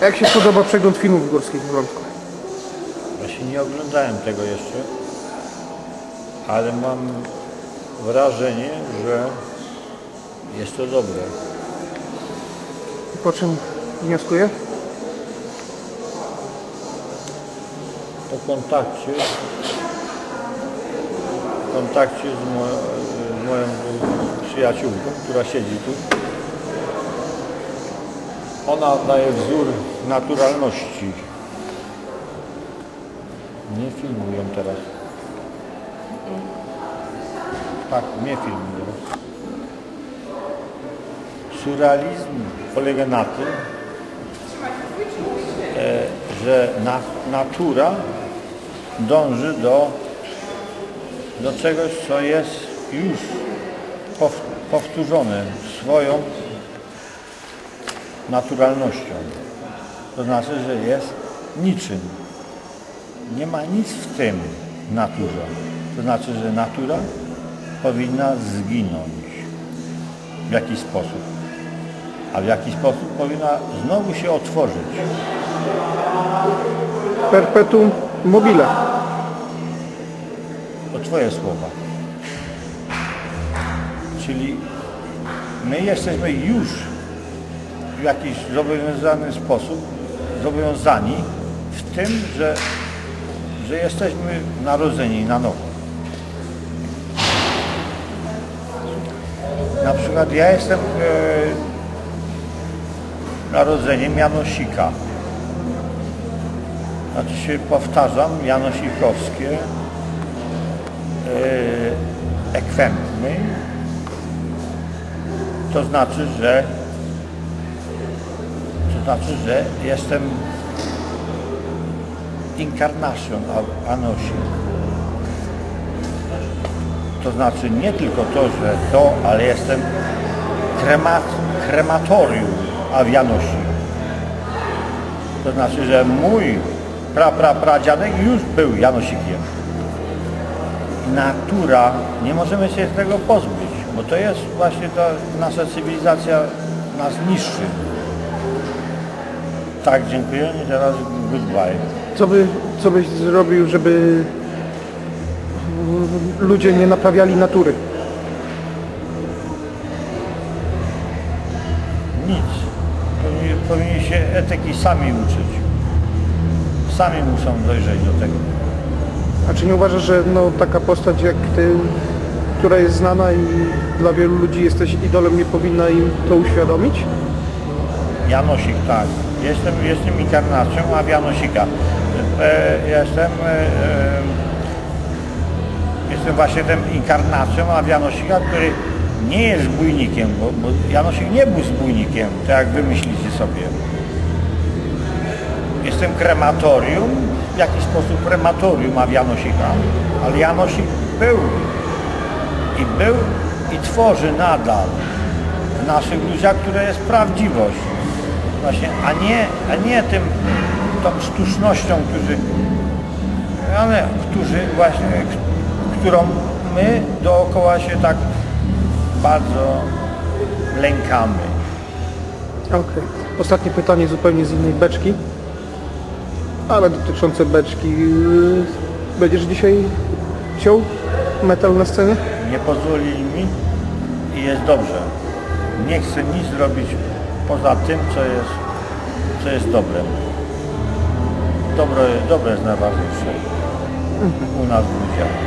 A jak się podoba przegląd filmów górskich w Wrocławiu? Właśnie nie oglądałem tego jeszcze, ale mam wrażenie, że jest to dobre. I po czym wnioskuję? Po kontakcie, w kontakcie z, mo, z moją przyjaciółką, która siedzi tu, ona daje wzór naturalności. Nie filmują teraz. Tak, nie filmują. Surrealizm polega na tym, e, że na, natura dąży do, do czegoś, co jest już pow, powtórzone swoją naturalnością. To znaczy, że jest niczym. Nie ma nic w tym naturze. To znaczy, że natura powinna zginąć w jakiś sposób. A w jaki sposób powinna znowu się otworzyć. Perpetuum mobile. To Twoje słowa. Czyli my jesteśmy już w jakiś zobowiązany sposób zobowiązani w tym, że, że jesteśmy narodzeni na nowo. Na przykład ja jestem e, narodzeniem Janosika. Znaczy się powtarzam, Janosikowskie e, to znaczy, że znaczy, że jestem inkarnacją Anosi. To znaczy nie tylko to, że to, ale jestem kremat, krematorium Awianosi. To znaczy, że mój pra, pra, pradziadek już był Janosikiem natura, nie możemy się tego pozbyć, bo to jest właśnie ta nasza cywilizacja nas niszczy. Tak, dziękuję i teraz goodbye. Co, by, co byś zrobił, żeby mm, ludzie nie naprawiali natury? Nic. Powinni, powinni się etyki sami uczyć. Sami muszą dojrzeć do tego. A czy nie uważasz, że no, taka postać jak ty, która jest znana i dla wielu ludzi jesteś idolem, nie powinna im to uświadomić? Janosik, tak. Jestem, jestem inkarnacją Awianosika. E, jestem, e, e, jestem właśnie tym inkarnacją Awianosika, który nie jest zbójnikiem, bo, bo Janosik nie był zbójnikiem, tak jak wy myślicie sobie. Jestem krematorium, w jakiś sposób krematorium Awianosika, ale Janosik był i był i tworzy nadal w naszych ludziach, które jest prawdziwość. Właśnie, a nie, a nie tym, tą sztucznością, którzy, ale, którzy właśnie, którą my dookoła się tak bardzo lękamy. Okej. Ostatnie pytanie zupełnie z innej beczki, ale dotyczące beczki. Będziesz dzisiaj ciął metal na scenie? Nie pozwolili mi i jest dobrze. Nie chcę nic zrobić poza tym, co jest, co jest dobre. Dobro, dobre jest najważniejsze u nas w ludziach.